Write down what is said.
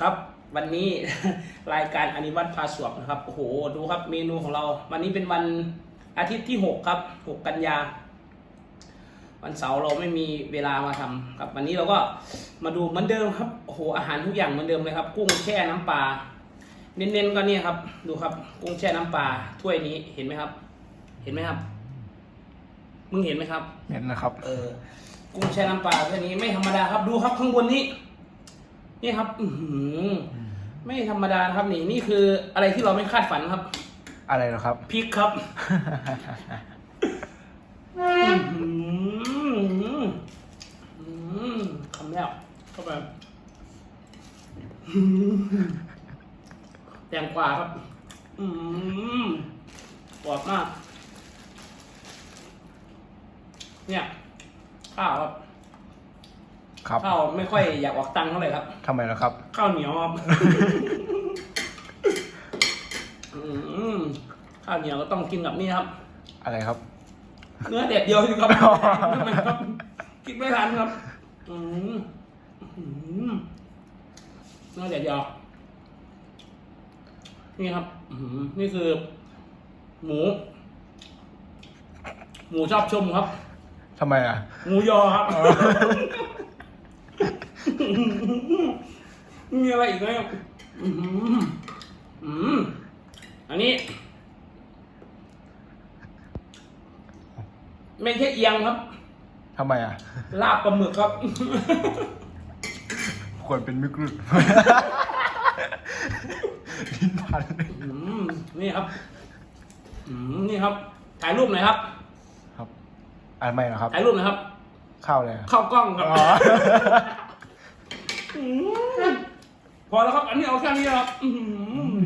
ครับ วันนี้รายการอนิวัตพาสวบนะครับโอ้โหดูครับเมนูของเรา วันนี้เป็นวันอาทิตย์ที่หกครับหกกันยา วันเสาร์เราไม่มีเวลามาทำครับ วันนี้เราก็มาดูเหมือนเดิมครับโอ้โหอาหารทุกอย่างเหมือนเดิมเลยครับ กุ้งแช่น้ำปลาเน้นๆก็เนี่ยครับ ดูครับ กุ้งแช่น้ำปลาถ้วยนี้เห็นไหมครับ เห็นไหมครับ มึงเห็นไหมครับ เห็นนะครับ เออ กุ้งแช่น้ำปลาแค่นี้ไม่ธรรมดาครับ ดูครับข้างบนนี้ นี่ครับ อือหือไม่ธรรมดานะครับนี่ นี่คืออะไรที่เราไม่คาดฝันครับ อะไรเหรอครับ พริกครับ อื้อหืออื้อคำแล้วเข้าไปอื้อหือแตงกวาครับ อืมกรอบมาก เนี่ยข้าวครับ ครับข้าวไม่ค่อยอยากออกตังค์เท่าไหร่ครับทำไมล่ะครับ ข้าวเหนียวครับอืมข้าวเหนียวก็ต้องกินกับนี่ครับ อะไรครับ เนื้อเด็ดเดียวสิครับทำไมครับคิดไม่ทันครับ อืมอืมเนื้อเด็ดเดียวนี่ครับ อืมนี่คือ หมู หมูชอบชมครับทำไมอะ หมูยอครับ มีอะไรอีกไหมครับอืมอืมอันนี้ ไม่ใช่เอียงครับ ทำไมอะ ลาบปลาหมึกครับ ควรเป็นมิกรุดลิ้นพันอืมนี่ครับ อืมนี่ครับ ถ่ายรูปหน่อยครับ ครับอันไม่เหรอครับ ถ่ายรูปหน่อยครับข้าวอะไรอะเข้ากล้องครับอ๋อม พอแล้วครับ อันนี้เอาแค่นี้ครับ อื้อหือ